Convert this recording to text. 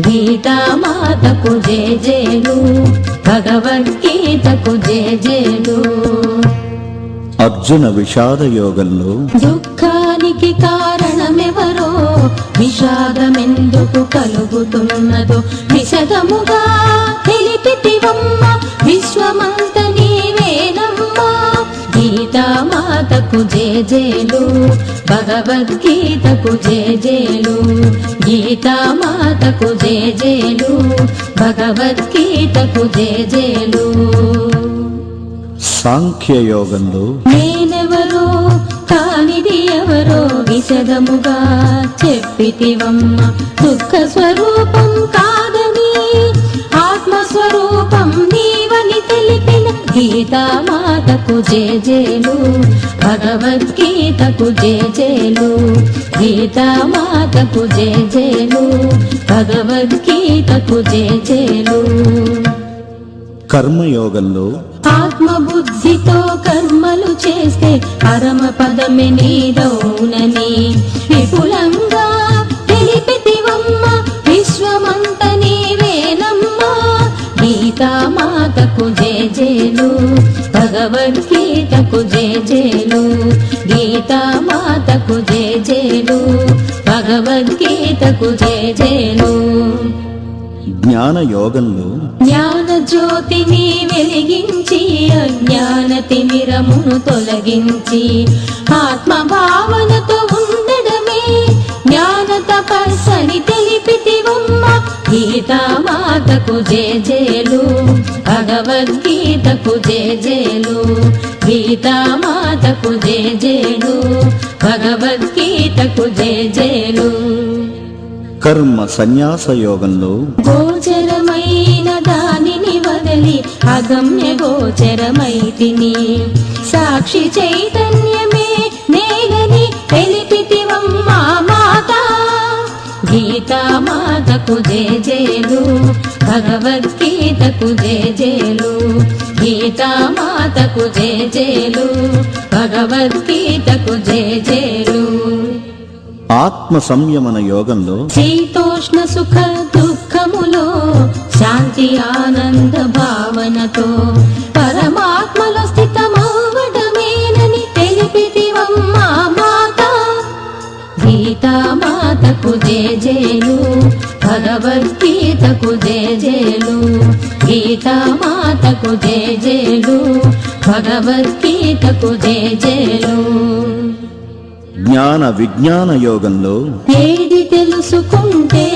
గీతామాతకు జయ జయలు భగవద్గీతకు జయ జయలు. అర్జున విషాద యోగంలో దుఃఖానికి కారణమెవరో? విషాదమెందుకు కలుగుతున్నదో? విశదముగా గీతామాతకు జయ జయలు భగవద్గీతకు జయ జయలు గీతామాతకు జయ జయలు భగవద్గీతకు జయ జయలు సాంఖ్య యోగంలో నేనెవరో కానిది ఎవరో విశదముగా చెప్పితివమ్మ దుఃఖ స్వరూపం గీతామాతకు జయ జయలు భగవద్గీతకు జయ జయలు గీతామాతకు జయ జయలు భగవద్గీతకు జయ జయలు కర్మయోగంలో ఆత్మబుద్ధితో కర్మలు చేస్తే పరమ పదమే నీదౌనని జయలు భగవద్గీతకు జయ జయలు గీతామాతకు జయ జయలు భగవద్గీతకు జయ జయలు జ్ఞాన యోగంలో జ్ఞాన జ్యోతిని వెలిగించి అజ్ఞాన తిమిరమును తొలగించి ఆత్మ భావనతో జయ జయలు భగవద్గీతకు జయ జయలు గీతామాతకు జయ జయలు భగవద్గీతకు జయ జయలు కర్మ సన్యాస యోగంలో గోచరమైన దానిని వదలి అగమ్య గోచరమైతిని సాక్షి చైతన్యమే గీతామాతకు జయ జయలు భగవద్గీతకు జయ జయలు గీతామాతకు జయ జయలు భగవద్గీతకు జయ జయలు ఆత్మ సంయమన యోగంలో శీతోష్ణ సుఖ దుఃఖములో శాంతి ఆనంద భావనతో పరమాత్మలో స్థితమవ్వడమేనని తెలిపితివమ్మా మాత. గీతామాతకు జయ జయలు భగవద్గీతకు జయ జయలు గీతామాతకు జయ జయలు భగవద్గీతకు జయ జయలు జ్ఞాన విజ్ఞాన యోగంలో ఏది తెలుసుకుంటే